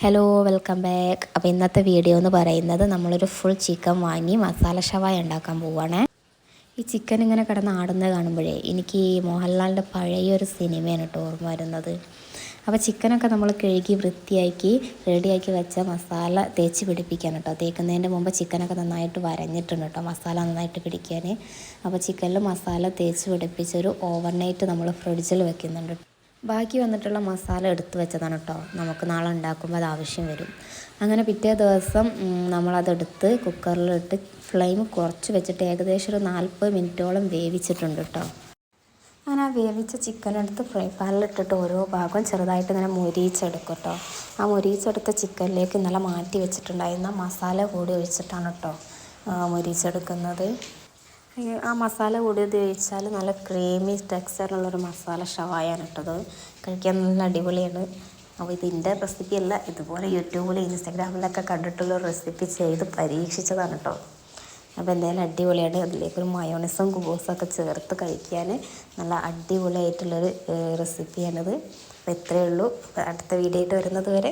Hello welcome back അപ്പോൾ ഇന്നത്തെ video എന്ന് പറയുന്നത് നമ്മളൊരു ഫുൾ ചിക്കൻ വാങ്ങി മസാല ഷവായ ഉണ്ടാക്കാൻ പോവുകയാണേ ഈ ചിക്കൻ ഇങ്ങനെ കിടന്ന് ആടുന്നത് കാണുമ്പോഴേ എനിക്ക് ഈ മോഹൻലാലിന്റെ പഴയൊരു സിനിമയാണ് കേട്ടോ ഓർമ്മ വരുന്നത്. അപ്പോൾ ചിക്കനൊക്കെ നമ്മൾ കഴുകി വൃത്തിയാക്കി റെഡിയാക്കി വെച്ച മസാല തേച്ച് പിടിപ്പിക്കാൻ കേട്ടോ തേക്കുന്നതിന്റെ മുമ്പ് ചിക്കനൊക്കെ നന്നായിട്ട് വരഞ്ഞിട്ടുണ്ട് കേട്ടോ മസാല നന്നായിട്ട് പിടിക്കാൻ അപ്പോൾ ചിക്കനിൽ മസാല തേച്ച് പിടിപ്പിച്ചൊരു ഓവർനൈറ്റ് നമ്മൾ ഫ്രിഡ്ജിൽ വെക്കുന്നുണ്ട് ബാക്കി വന്നിട്ടുള്ള മസാല എടുത്തു വെച്ചതാണ് കേട്ടോ നമുക്ക് നാളെ ഉണ്ടാക്കുമ്പോൾ അത് ആവശ്യം വരും. അങ്ങനെ പിറ്റേ ദിവസം നമ്മളതെടുത്ത് കുക്കറിലിട്ട് ഫ്ലെയിം കുറച്ച് വെച്ചിട്ട് ഏകദേശം ഒരു നാൽപ്പത് മിനിറ്റോളം വേവിച്ചിട്ടുണ്ട് കേട്ടോ അങ്ങനെ ആ വേവിച്ച ചിക്കൻ എടുത്ത് ഫ്രൈ പാനിലിട്ടിട്ട് ഓരോ ഭാഗവും ചെറുതായിട്ട് ഇങ്ങനെ മുരിയിച്ചെടുക്കും കേട്ടോ ആ മുരിയിച്ചെടുത്ത ചിക്കനിലേക്ക് ഇന്നലെ മാറ്റി വെച്ചിട്ടുണ്ടായിരുന്ന മസാല കൂടി ഒഴിച്ചിട്ടാണ് കേട്ടോ മൊരിയിച്ചെടുക്കുന്നത്. ആ മസാല കൂടി ഉപയോഗിച്ചാൽ നല്ല ക്രീമി ടെക്സ്ചറുള്ളൊരു മസാല ഷവായാണ് ഇട്ടത്. കഴിക്കാൻ നല്ല അടിപൊളിയാണ്. അപ്പോൾ ഇതിന്റെ റെസിപ്പി അല്ല ഇതുപോലെ യൂട്യൂബിൽ ഇൻസ്റ്റാഗ്രാമിലൊക്കെ കണ്ടിട്ടുള്ള റെസിപ്പി ചെയ്ത് പരീക്ഷിച്ചതാണ് കേട്ടോ അപ്പോൾ എന്തായാലും അടിപൊളിയാണ്. അതിലേക്കൊരു മയോണൈസും കുബൂസും ഒക്കെ ചേർത്ത് കഴിക്കാൻ നല്ല അടിപൊളിയായിട്ടുള്ളൊരു റെസിപ്പിയാണിത് അപ്പോൾ ഇത്രയേ ഉള്ളൂ. അടുത്ത വീഡിയോ ആയിട്ട് വരുന്നത് വരെ.